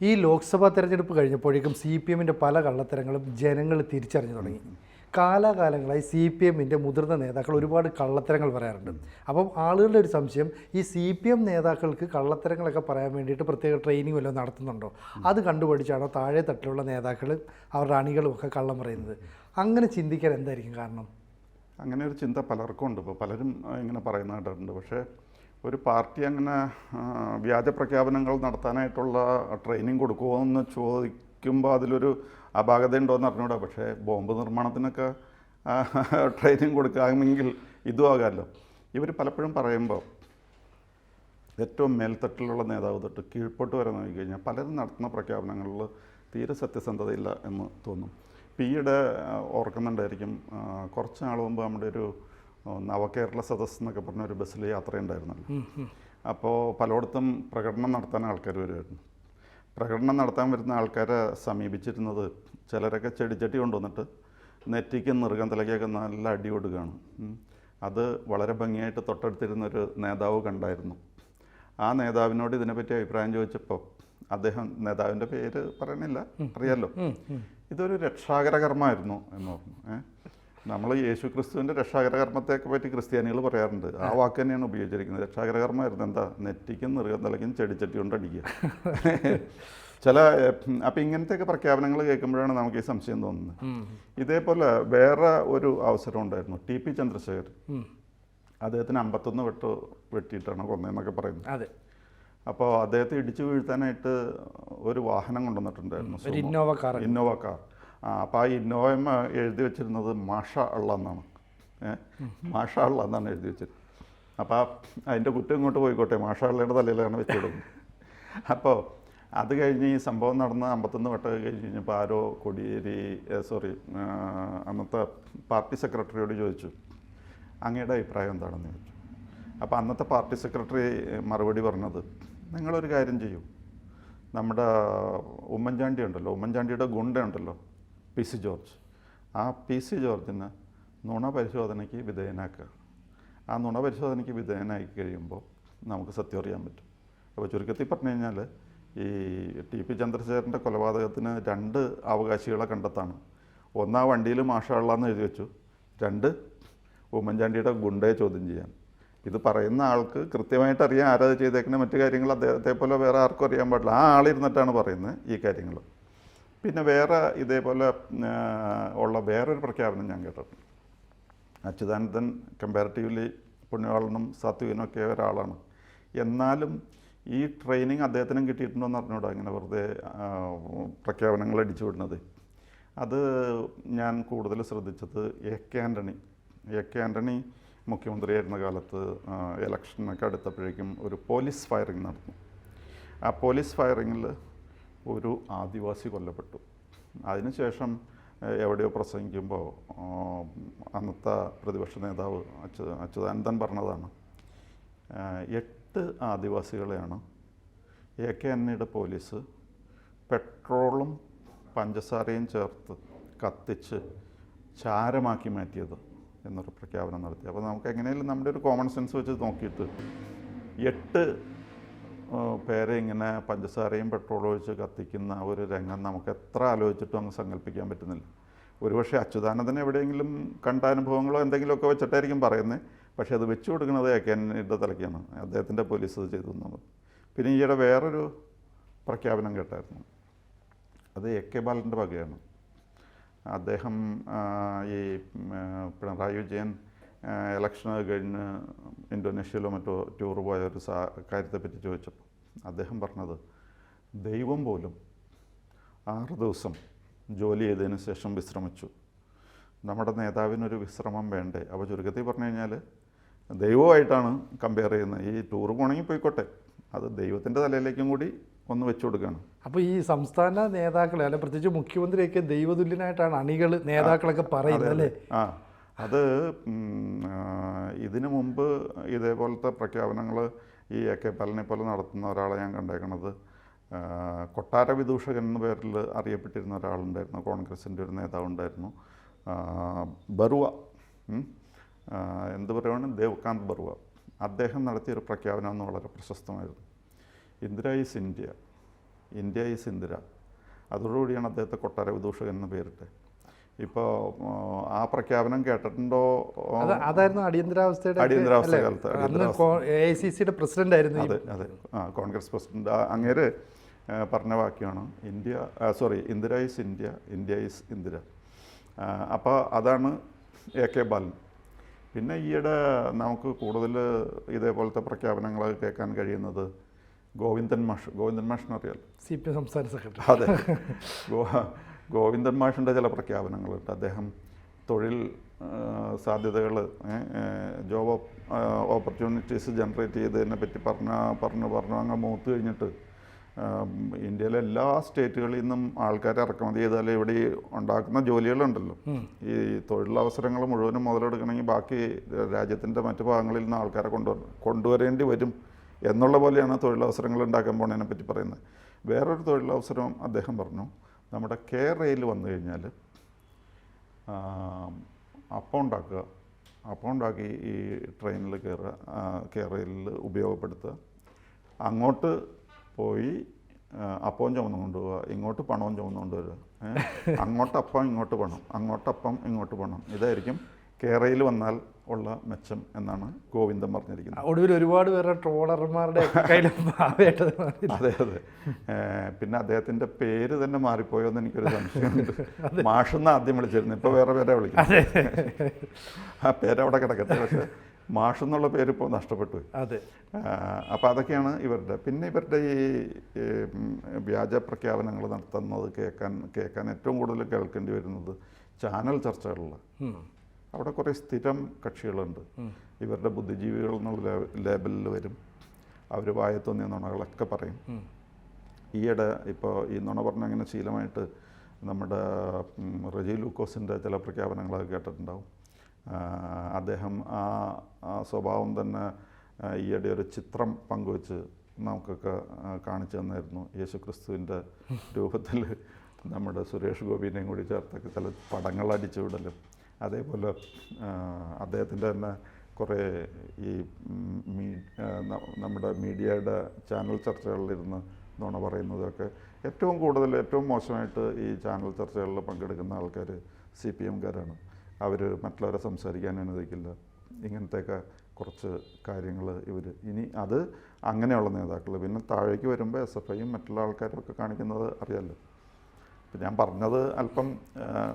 ഈ ലോക്സഭാ തെരഞ്ഞെടുപ്പ് കഴിഞ്ഞപ്പോഴേക്കും സി പി എമ്മിന്റെ പല കള്ളത്തരങ്ങളും ജനങ്ങൾ തിരിച്ചറിഞ്ഞു തുടങ്ങി. കാലാകാലങ്ങളായി സി പി എമ്മിന്റെ മുതിർന്ന നേതാക്കൾ ഒരുപാട് കള്ളത്തരങ്ങൾ പറയാറുണ്ട്. അപ്പം ആളുകളുടെ ഒരു സംശയം ഈ സി പി എം നേതാക്കൾക്ക് കള്ളത്തരങ്ങളൊക്കെ പറയാൻ വേണ്ടിയിട്ട് പ്രത്യേക ട്രെയിനിങ് വല്ലതും നടത്തുന്നുണ്ടോ? അത് കണ്ടുപഠിച്ചാണോ താഴെ തട്ടിലുള്ള നേതാക്കൾ അവരുടെ അണികളും ഒക്കെ കള്ളം പറയുന്നത്? അങ്ങനെ ചിന്തിക്കാൻ എന്തായിരിക്കും കാരണം? അങ്ങനെ ഒരു ചിന്ത പലർക്കും ഉണ്ട് ഇപ്പോൾ പലരും ഇങ്ങനെ പറയുന്ന കേട്ടിട്ടുണ്ട് പക്ഷേ ഒരു പാർട്ടി അങ്ങനെ വ്യാജ പ്രഖ്യാപനങ്ങൾ നടത്താനായിട്ടുള്ള ട്രെയിനിങ് കൊടുക്കുമോ എന്ന് ചോദിക്കുമ്പോൾ അതിലൊരു അപാകത ഉണ്ടോ എന്ന് അറിഞ്ഞൂടാ. പക്ഷേ ബോംബ് നിർമ്മാണത്തിനൊക്കെ ട്രെയിനിങ് കൊടുക്കാമെങ്കിൽ ഇതും ആകാമല്ലോ. ഇവർ പലപ്പോഴും പറയുമ്പോൾ ഏറ്റവും മേൽത്തട്ടിലുള്ള നേതാവ് തൊട്ട് കീഴ്പോട്ട് വരെ നോക്കിക്കഴിഞ്ഞാൽ പലരും നടത്തുന്ന പ്രഖ്യാപനങ്ങളിൽ തീരെ സത്യസന്ധതയില്ല എന്ന് തോന്നും. പിയുടെ ഓർക്കുന്നുണ്ടായിരിക്കും കുറച്ച് നാൾ മുമ്പ് നമ്മുടെ ഒരു നവകേരള സദസ് എന്നൊക്കെ പറഞ്ഞ ഒരു ബസ്സിൽ യാത്രയുണ്ടായിരുന്നല്ലോ. അപ്പോൾ പലയിടത്തും പ്രകടനം നടത്താൻ ആൾക്കാർ വരുമായിരുന്നു. പ്രകടനം നടത്താൻ വരുന്ന ആൾക്കാരെ സമീപിച്ചിരുന്നത് ചിലരൊക്കെ ചെടിച്ചട്ടി കൊണ്ടുവന്നിട്ട് നെറ്റിക്ക് നിറുകം തലയ്ക്കൊക്കെ നല്ല അടി കൊടുക്കുകയാണ്. അത് വളരെ ഭംഗിയായിട്ട് തൊട്ടടുത്തിരുന്നൊരു നേതാവ് കണ്ടായിരുന്നു. ആ നേതാവിനോട് ഇതിനെപ്പറ്റി അഭിപ്രായം ചോദിച്ചപ്പോൾ അദ്ദേഹം നേതാവിന്റെ പേര് പറയണില്ല അറിയാലോ? ഇതൊരു രക്ഷാകര കർമ്മമായിരുന്നു എന്ന് പറഞ്ഞു. ഏഹ് നമ്മൾ യേശു ക്രിസ്തുവിന്റെ രക്ഷാകരകർമ്മത്തെയൊക്കെ പറ്റി ക്രിസ്ത്യാനികൾ പറയാറുണ്ട്. ആ വാക്ക് തന്നെയാണ് ഉപയോഗിച്ചിരിക്കുന്നത്. രക്ഷാകരകർമ്മം ആയിരുന്നു എന്താ? നെറ്റിക്കും നിറുകം തലയ്ക്കും ചെടിച്ചട്ടി കൊണ്ട് അടിക്കുക ചില അപ്പം ഇങ്ങനത്തെയൊക്കെ പ്രഖ്യാപനങ്ങൾ കേൾക്കുമ്പോഴാണ് നമുക്ക് ഈ സംശയം തോന്നുന്നത്. ഇതേപോലെ വേറെ ഒരു അവസരം ഉണ്ടായിരുന്നു. ടി പി ചന്ദ്രശേഖർ അദ്ദേഹത്തിന് അമ്പത്തൊന്ന് വെട്ട് വെട്ടിയിട്ടാണ് കൊന്നതെന്നൊക്കെ പറയുന്നത്. അതെ. അപ്പോൾ അദ്ദേഹത്തെ ഇടിച്ചു വീഴ്ത്താനായിട്ട് ഒരു വാഹനം കൊണ്ടുവന്നിട്ടുണ്ടായിരുന്നു. ഇന്നോവ കാർ ഇന്നോവ കാർ അപ്പോൾ ആ നോയമ്മ എഴുതി വെച്ചിരുന്നത് മാഷ അള്ള എന്നാണ്. മാഷ അള്ള എന്നാണ് എഴുതി വെച്ചിരുന്നത് അപ്പോൾ അതിന്റെ കുറ്റം ഇങ്ങോട്ട് പോയിക്കോട്ടെ മാഷ അള്ളയുടെ തലയിലാണ് വെച്ചിടുന്നത്. അപ്പോൾ അത് കഴിഞ്ഞ് ഈ സംഭവം നടന്ന് അമ്പത്തൊന്ന് വട്ടം കഴിഞ്ഞ് കഴിഞ്ഞപ്പോൾ ആരോ കൊടിയേരി സോറി അന്നത്തെ പാർട്ടി സെക്രട്ടറിയോട് ചോദിച്ചു അങ്ങയുടെ അഭിപ്രായം എന്താണെന്ന് ചോദിച്ചു. അപ്പോൾ അന്നത്തെ പാർട്ടി സെക്രട്ടറി മറുപടി പറഞ്ഞത് നിങ്ങളൊരു കാര്യം ചെയ്യൂ. നമ്മുടെ ഉമ്മൻചാണ്ടി ഉണ്ടല്ലോ ഉമ്മൻചാണ്ടിയുടെ ഗുണ്ട ഉണ്ടല്ലോ പി സി ജോർജ്. ആ പി സി ജോർജിന് നുണ പരിശോധനയ്ക്ക് വിധേയനാക്കുക. ആ നുണ പരിശോധനയ്ക്ക് വിധേയനായി കഴിയുമ്പോൾ നമുക്ക് സത്യം അറിയാൻ പറ്റും. അപ്പോൾ ചുരുക്കത്തിൽ പറഞ്ഞു കഴിഞ്ഞാൽ ഈ ടി പി ചന്ദ്രശേഖരന്റെ കൊലപാതകത്തിന് രണ്ട് അവകാശികളെ കണ്ടെത്താണ്. ഒന്ന് വണ്ടിയിൽ മാഷാള്ളാന്ന് എഴുതി വെച്ചു. രണ്ട് ഉമ്മൻചാണ്ടിയുടെ ഗുണ്ടയെ ചോദ്യം ചെയ്യാൻ. ഇത് പറയുന്ന ആൾക്ക് കൃത്യമായിട്ട് അറിയാൻ ആരാധ ചെയ്തേക്കുന്ന മറ്റു കാര്യങ്ങൾ അദ്ദേഹത്തെ പോലെ വേറെ ആർക്കും അറിയാൻ പാടില്ല. ആ ആളിരുന്നിട്ടാണ് പറയുന്നത് ഈ കാര്യങ്ങൾ. പിന്നെ വേറെ ഇതേപോലെ ഉള്ള വേറൊരു പ്രഖ്യാപനം ഞാൻ കേട്ടിട്ടുണ്ട് അച്യുതാനന്ദൻ കമ്പാരിറ്റീവ്ലി പുണ്യവാളനും സാത്വികനും ഒക്കെ ഒരാളാണ്. എന്നാലും ഈ ട്രെയിനിങ് അദ്ദേഹത്തിനും കിട്ടിയിട്ടുണ്ടോ എന്ന് അറിഞ്ഞൂടാ ഇങ്ങനെ വെറുതെ പ്രഖ്യാപനങ്ങൾ അടിച്ചു വിടുന്നത്. അത് ഞാൻ കൂടുതൽ ശ്രദ്ധിച്ചത് A K Antony A K Antony മുഖ്യമന്ത്രിയായിരുന്ന കാലത്ത് ഇലക്ഷനൊക്കെ അടുത്തപ്പോഴേക്കും ഒരു പോലീസ് ഫയറിംഗ് നടന്നു. ആ പോലീസ് ഫയറിങ്ങിൽ ഒരു ആദിവാസി കൊല്ലപ്പെട്ടു. അതിനുശേഷം എവിടെയോ പ്രസംഗിക്കുമ്പോൾ അന്നത്തെ പ്രതിപക്ഷ നേതാവ് അച്യു അച്യുതാനന്ദൻ പറഞ്ഞതാണ് എട്ട് ആദിവാസികളെയാണ് എ കെ അന്നയുടെ പോലീസ് പെട്രോളും പഞ്ചസാരയും ചേർത്ത് കത്തിച്ച് ചാരമാക്കി മാറ്റിയത് എന്നൊരു പ്രഖ്യാപനം നടത്തി. അപ്പോൾ നമുക്ക് എങ്ങനെയാലും നമ്മുടെ ഒരു കോമൺ സെൻസ് വെച്ച് നോക്കിയിട്ട് എട്ട് പേരെ ഇങ്ങനെ പഞ്ചസാരയും പെട്രോളും ഒഴിച്ച് കത്തിക്കുന്ന ഒരു രംഗം നമുക്ക് എത്ര ആലോചിച്ചിട്ടും അങ്ങ് സങ്കല്പിക്കാൻ പറ്റുന്നില്ല. ഒരുപക്ഷെ അച്യുതാനന്ദനെ എവിടെയെങ്കിലും കണ്ട അനുഭവങ്ങളോ എന്തെങ്കിലുമൊക്കെ വെച്ചിട്ടായിരിക്കും പറയുന്നത്. പക്ഷേ അത് വെച്ചു കൊടുക്കുന്നത് എ കെ എന്റെ തലയ്ക്കാണ്. അദ്ദേഹത്തിന്റെ പോലീസ് അത് ചെയ്തു എന്നുള്ളത് പിന്നെ ഈയിടെ വേറൊരു പ്രഖ്യാപനം കേട്ടായിരുന്നു. അത് എ കെ ബാലന്റെ വകയാണ്. അദ്ദേഹം ഈ പിണറായി വിജയൻ ഇലക്ഷൻ കഴിഞ്ഞ് ഇൻഡോനേഷ്യയിലോ മറ്റോ ടൂർ പോയ ഒരു സാ കാര്യത്തെപ്പറ്റി ചോദിച്ചപ്പോൾ അദ്ദേഹം പറഞ്ഞത് ദൈവം പോലും ആറ് ദിവസം ജോലി ചെയ്തതിന് ശേഷം വിശ്രമിച്ചു. നമ്മുടെ നേതാവിനൊരു വിശ്രമം വേണ്ടേ? അപ്പോൾ ചുരുക്കത്തിൽ പറഞ്ഞു കഴിഞ്ഞാൽ ദൈവമായിട്ടാണ് കമ്പയർ ചെയ്യുന്നത്. ഈ ടൂർ പോകണമെങ്കിൽ പോയിക്കോട്ടെ. അത് ദൈവത്തിന്റെ തലയിലേക്കും കൂടി ഒന്ന് വെച്ചു കൊടുക്കുകയാണ് അപ്പോൾ ഈ സംസ്ഥാന നേതാക്കളെ അല്ലെ പ്രത്യേകിച്ച് മുഖ്യമന്ത്രിയൊക്കെ ദൈവതുല്യനായിട്ടാണ് അണികൾ നേതാക്കളൊക്കെ പറയുന്നത് അല്ലേ? ആ. അത് ഇതിനു മുമ്പ് ഇതേപോലത്തെ പ്രഖ്യാപനങ്ങൾ ഈ എ കെ പാലനെ പോലെ നടത്തുന്ന ഒരാളെ ഞാൻ കണ്ടേക്കണത്. കൊട്ടാര വിദൂഷകൻ എന്ന പേരിൽ അറിയപ്പെട്ടിരുന്ന ഒരാളുണ്ടായിരുന്നു. കോൺഗ്രസിന്റെ ഒരു നേതാവുണ്ടായിരുന്നു. ബറുവ. എന്ത് പറയുകയാണ് ദേവ്കാന്ത് ബറുവ. അദ്ദേഹം നടത്തിയൊരു പ്രഖ്യാപനം എന്ന് വളരെ പ്രശസ്തമായിരുന്നു. Indira is India. India is Indira. അതോടുകൂടിയാണ് അദ്ദേഹത്തെ കൊട്ടാര വിദൂഷകൻ എന്ന് പേരിട്ട് ഇപ്പോൾ ആ പ്രഖ്യാപനം കേട്ടിട്ടുണ്ടോ? അതായിരുന്നു അടിയന്തരാവസ്ഥയുടെ അടിയന്തരാവസ്ഥ? കാലത്ത്, എ സി സിയുടെ പ്രസിഡന്റ് ആയിരുന്നു അതെ അതെ. ആ കോൺഗ്രസ് പ്രസിഡന്റ്. അങ്ങേര് പറഞ്ഞ വാക്യമാണ് India sorry Indira is India India is Indira. അപ്പോൾ അതാണ് എ കെ ബാലൻ. പിന്നെ ഈയിടെ നമുക്ക് കൂടുതൽ ഇതേപോലത്തെ പ്രഖ്യാപനങ്ങൾ കേൾക്കാൻ കഴിയുന്നത് ഗോവിന്ദൻ മാഷ്. ഗോവിന്ദൻ മാഷിനറിയാലോ? സി പി എം സംസ്ഥാന സെക്രട്ടറി. അതെ. ഗോ ഗോവിന്ദൻ മാഷിന്റെ ചില പ്രഖ്യാപനങ്ങളുണ്ട്. അദ്ദേഹം തൊഴിൽ സാധ്യതകൾ ജോബ് ഓപ്പർച്യൂണിറ്റീസ് ജനറേറ്റ് ചെയ്തതിനെ പറ്റി പറഞ്ഞ പറഞ്ഞു പറഞ്ഞു അങ്ങ് മൂത്ത് കഴിഞ്ഞിട്ട് ഇന്ത്യയിലെ എല്ലാ സ്റ്റേറ്റുകളിൽ നിന്നും ആൾക്കാരെ ഇറക്കുമതി ചെയ്താൽ ഇവിടെ ഉണ്ടാക്കുന്ന ജോലികളുണ്ടല്ലോ. ഈ തൊഴിലവസരങ്ങൾ മുഴുവനും മുതലെടുക്കണമെങ്കിൽ ബാക്കി രാജ്യത്തിന്റെ മറ്റു ഭാഗങ്ങളിൽ നിന്ന് ആൾക്കാരെ കൊണ്ടുവര കൊണ്ടുവരേണ്ടി വരും എന്നുള്ള പോലെയാണ് തൊഴിലവസരങ്ങൾ ഉണ്ടാക്കാൻ പോണതിനെ പറ്റി പറയുന്നത്. വേറൊരു തൊഴിലവസരം അദ്ദേഹം പറഞ്ഞു. നമ്മുടെ കെ റെയിൽ വന്നു കഴിഞ്ഞാൽ അപ്പം ഉണ്ടാക്കുക. ഈ ട്രെയിനിൽ കയറുക കെയർ റെയിലിൽ ഉപയോഗപ്പെടുത്തുക. അങ്ങോട്ട് പോയി അപ്പവും ചുമന്നു കൊണ്ടുപോവുക. ഇങ്ങോട്ട് പണവും ചുമന്നു കൊണ്ടുവരിക. അങ്ങോട്ടപ്പം അങ്ങോട്ട് അപ്പം ഇങ്ങോട്ട് പണം. അങ്ങോട്ട് അപ്പം ഇങ്ങോട്ട് പണം. ഇതായിരിക്കും കേരയിൽ വന്നാൽ ഉള്ള മെച്ചം എന്നാണ് ഗോവിന്ദൻ പറഞ്ഞിരിക്കുന്നത്. ഒടുവിൽ ഒരുപാട് പേരുടെ ട്രോളർമാരുടെ. അതെ അതെ. പിന്നെ അദ്ദേഹത്തിന്റെ പേര് തന്നെ മാറിപ്പോയോ എന്ന് എനിക്കൊരു സംശയമുണ്ട്. മാഷെന്ന് ആദ്യം വിളിച്ചിരുന്നു. ഇപ്പൊ വേറെ പേരെ വിളിക്കും ആ പേരവിടെ കിടക്കട്ടെ. പക്ഷെ മാഷ് എന്നുള്ള പേര് ഇപ്പോൾ നഷ്ടപ്പെട്ടു. അതെ. അപ്പോൾ അതൊക്കെയാണ് ഇവരുടെ. പിന്നെ ഇവരുടെ ഈ വ്യാജ പ്രഖ്യാപനങ്ങൾ നടത്തുന്നത് കേൾക്കാൻ കേൾക്കാൻ ഏറ്റവും കൂടുതൽ കേൾക്കേണ്ടി വരുന്നത് ചാനൽ ചർച്ചകളിലാണ്. അവിടെ കുറേ സ്ഥിരം കക്ഷികളുണ്ട്. ഇവരുടെ ബുദ്ധിജീവികൾ എന്നുള്ള ലേബലിൽ വരും. അവർ വായത്തോന്നിയ നുണകളൊക്കെ പറയും. ഈയിടെ ഇപ്പോൾ ഈ നുണ പറഞ്ഞ അങ്ങനെ ശീലമായിട്ട് നമ്മുടെ റജി ലൂക്കോസിന്റെ ചില പ്രഖ്യാപനങ്ങളൊക്കെ കേട്ടിട്ടുണ്ടാവും. അദ്ദേഹം ആ സ്വഭാവം തന്നെ ഈയിടെ ഒരു ചിത്രം പങ്കുവച്ച് നമുക്കൊക്കെ കാണിച്ചു തന്നായിരുന്നു. യേശു ക്രിസ്തുവിന്റെ രൂപത്തിൽ നമ്മുടെ സുരേഷ് ഗോപിനെയും കൂടി ചേർത്തൊക്കെ ചില പടങ്ങൾ അടിച്ചു വിടലും. അതേപോലെ അദ്ദേഹത്തിന്റെ തന്നെ കുറേ ഈ നമ്മുടെ മീഡിയയുടെ ചാനൽ ചർച്ചകളിലിരുന്ന് നുണ പറയുന്നതൊക്കെ ഏറ്റവും കൂടുതൽ ഏറ്റവും മോശമായിട്ട് ഈ ചാനൽ ചർച്ചകളിൽ പങ്കെടുക്കുന്ന ആൾക്കാർ സി പി എംകാരാണ്. അവർ മറ്റുള്ളവരെ സംസാരിക്കാൻ അനുവദിക്കില്ല. ഇങ്ങനത്തെയൊക്കെ കുറച്ച് കാര്യങ്ങൾ ഇവർ ഇനി അത് അങ്ങനെയുള്ള നേതാക്കൾ. പിന്നെ താഴേക്ക് വരുമ്പോൾ എസ് എഫ് ഐയും മറ്റുള്ള ആൾക്കാരും ഒക്കെ കാണിക്കുന്നത് അറിയാമല്ലോ. ഇപ്പം ഞാൻ പറഞ്ഞത് അല്പം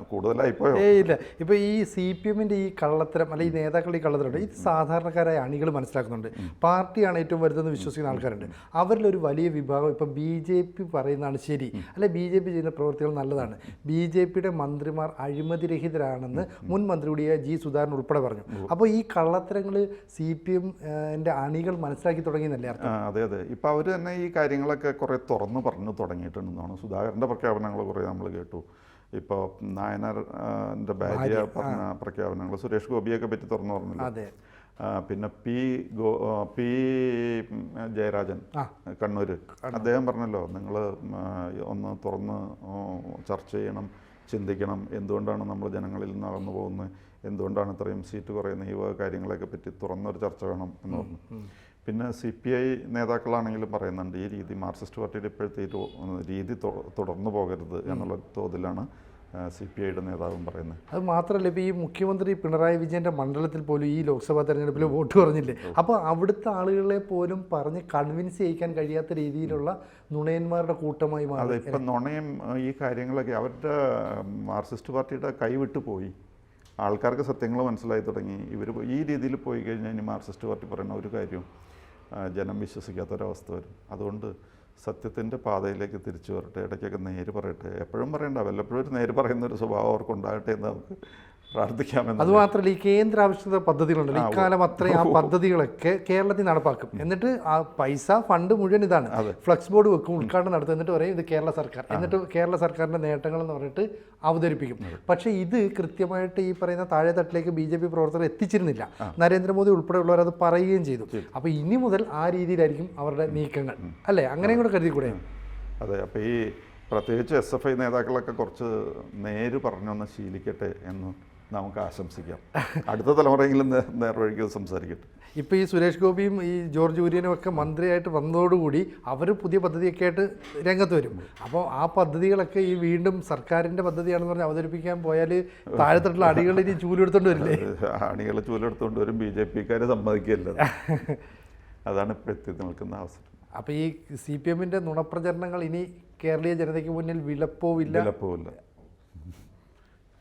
കൂടുതലായിപ്പോയോ ഏയ് ഇല്ല. ഇപ്പൊ ഈ സി പി എമ്മിന്റെ ഈ കള്ളത്തരം അല്ലെ ഈ നേതാക്കളുടെ ഈ കള്ളത്തരം ഇത് സാധാരണക്കാരായ അണികൾ മനസ്സിലാക്കുന്നുണ്ട്. പാർട്ടിയാണ് ഏറ്റവും വലുതെന്ന് വിശ്വസിക്കുന്ന ആൾക്കാരുണ്ട്. അവരിലൊരു വലിയ വിഭാഗം ഇപ്പൊ ബി ജെ പി പറയുന്നതാണ് ശരി. അല്ലെ ബി ജെ പി ചെയ്യുന്ന പ്രവൃത്തികൾ നല്ലതാണ്. ബി ജെ പിയുടെ മന്ത്രിമാർ അഴിമതിരഹിതരാണെന്ന് മുൻ മന്ത്രി കൂടിയായ ജി സുധാകരൻ ഉൾപ്പെടെ പറഞ്ഞു. അപ്പോൾ ഈ കള്ളത്തരങ്ങൾ സി പി എമ്മിന്റെ അണികൾ മനസ്സിലാക്കി തുടങ്ങിയെന്നല്ലേ അർത്ഥം? അതെ അതെ. ഇപ്പോൾ അവർ തന്നെ ഈ കാര്യങ്ങളൊക്കെ കുറേ തുറന്ന് പറഞ്ഞു തുടങ്ങിയിട്ടുണ്ടെന്നാണ് സുധാകരന്റെ പ്രഖ്യാപനങ്ങൾ കുറേ നമ്മൾ കേട്ടു. ഇപ്പോൾ നായനാറിന്റെ ഭാര്യ പറഞ്ഞ പ്രഖ്യാപനങ്ങൾ സുരേഷ് ഗോപിയൊക്കെ പറ്റി തുറന്നു പറഞ്ഞില്ല? പിന്നെ P go P Jayarajan Kannur അദ്ദേഹം പറഞ്ഞല്ലോ നിങ്ങൾ ഒന്ന് തുറന്ന് ചർച്ച ചെയ്യണം ചിന്തിക്കണം. എന്തുകൊണ്ടാണ് നമ്മൾ ജനങ്ങളിൽ നിന്ന് അകന്നു പോകുന്നത്? എന്തുകൊണ്ടാണ് ഇത്രയും സീറ്റ് കുറയുന്നത്? ഈ കാര്യങ്ങളെയൊക്കെ പറ്റി തുറന്നൊരു ചർച്ച വേണം എന്ന് പറഞ്ഞു. പിന്നെ സി പി ഐ നേതാക്കളാണെങ്കിലും പറയുന്നുണ്ട് ഈ രീതി മാർക്സിസ്റ്റ് പാർട്ടിയുടെ ഇപ്പോഴത്തെ ഈ രീതി തുടർന്നു പോകരുത് എന്നുള്ള തോതിലാണ് സി പി ഐയുടെ നേതാവും പറയുന്നത്. അത് മാത്രമല്ല ഇപ്പോൾ ഈ മുഖ്യമന്ത്രി പിണറായി വിജയന്റെ മണ്ഡലത്തിൽ പോലും ഈ ലോക്സഭാ തെരഞ്ഞെടുപ്പിൽ വോട്ട് കുറഞ്ഞില്ലേ അപ്പോൾ അവിടുത്തെ ആളുകളെ പോലും പറഞ്ഞ് കൺവിൻസ് ചെയ്യിക്കാൻ കഴിയാത്ത രീതിയിലുള്ള നുണയന്മാരുടെ കൂട്ടമായി അതെ മാറി ഇപ്പം നുണയും ഈ കാര്യങ്ങളൊക്കെ അവരുടെ മാർക്സിസ്റ്റ് പാർട്ടിയുടെ കൈവിട്ടു പോയി. ആൾക്കാർക്ക് സത്യങ്ങൾ മനസ്സിലായി തുടങ്ങി. ഇവർ ഈ രീതിയിൽ പോയി കഴിഞ്ഞാൽ ഇനി മാർക്സിസ്റ്റ് പാർട്ടി പറയുന്ന ഒരു കാര്യവും ജനം വിശ്വസിക്കാത്തൊരവസ്ഥ വരും. അതുകൊണ്ട് സത്യത്തിന്റെ പാതയിലേക്ക് തിരിച്ചു വരട്ടെ ഇടയ്ക്കൊക്കെ നേര് പറയട്ടെ. എപ്പോഴും പറയണ്ട വല്ലപ്പോഴും ഒരു നേര് പറയുന്ന ഒരു സ്വഭാവം അവർക്കുണ്ടാകട്ടെ എന്ന് നമുക്ക് പ്രാർത്ഥിക്കാമെന്ന് അത് മാത്രമല്ല ഈ കേന്ദ്ര ആവിഷ്കൃത പദ്ധതികളുണ്ടല്ലോ ഇക്കാലം അത്രയും ആ പദ്ധതികളൊക്കെ കേരളത്തിൽ നടപ്പാക്കും. എന്നിട്ട് ആ പൈസ ഫണ്ട് മുഴുവൻ ഇതാണ്. ഫ്ലക്സ് ബോർഡ് വെക്കും ഉദ്ഘാടനം നടത്തും. എന്നിട്ട് പറയും ഇത് കേരള സർക്കാർ. എന്നിട്ട് കേരള സർക്കാരിന്റെ നേട്ടങ്ങൾ എന്ന് പറഞ്ഞിട്ട് അവതരിപ്പിക്കും. പക്ഷേ ഇത് കൃത്യമായിട്ട് ഈ പറയുന്ന താഴെ തട്ടിലേക്ക് ബി ജെ പി പ്രവർത്തകർ എത്തിച്ചിരുന്നില്ല. നരേന്ദ്രമോദി ഉൾപ്പെടെയുള്ളവർ അത് പറയുകയും ചെയ്തു. അപ്പോൾ ഇനി മുതൽ ആ രീതിയിലായിരിക്കും അവരുടെ നീക്കങ്ങൾ. അല്ലേ? അങ്ങനെയും കൂടെ കരുതിക്കൂടെ? അതെ. അപ്പോൾ ഈ പ്രത്യേകിച്ച് എസ് എഫ് ഐ നേതാക്കളൊക്കെ കുറച്ച് നേര് പറഞ്ഞൊന്ന് ശീലിക്കട്ടെ എന്ന് നമുക്ക് ആശംസിക്കാം. അടുത്ത തലമുറയെങ്കിലും നേർവഴിക്ക് സംസാരിക്കട്ടെ. ഇപ്പോൾ ഈ സുരേഷ് ഗോപിയും ഈ ജോർജ് കുര്യനും ഒക്കെ മന്ത്രിയായിട്ട് വന്നതോടുകൂടി അവർ പുതിയ പദ്ധതിയൊക്കെ ആയിട്ട് രംഗത്ത് വരും. അപ്പോൾ ആ പദ്ധതികളൊക്കെ ഈ വീണ്ടും സർക്കാരിന്റെ പദ്ധതിയാണെന്ന് പറഞ്ഞ് അവതരിപ്പിക്കാൻ പോയാൽ താഴെത്തട്ടുള്ള അടികൾ ഇനി ചൂലെടുത്തോണ്ട് വരില്ലേ? അണികൾ ചൂലെടുത്തോണ്ട് വരും ബി ജെ പിക്കാരെ സമ്മതിക്കില്ല? അതാണ് ഇപ്പോൾ എത്തി നിൽക്കുന്ന അവസരം. അപ്പോൾ ഈ സി പി എമ്മിന്റെ നുണപ്രചരണങ്ങൾ ഇനി കേരളീയ ജനതയ്ക്ക് മുന്നിൽ വിലപ്പോവില്ല. വിലപ്പോവില്ല.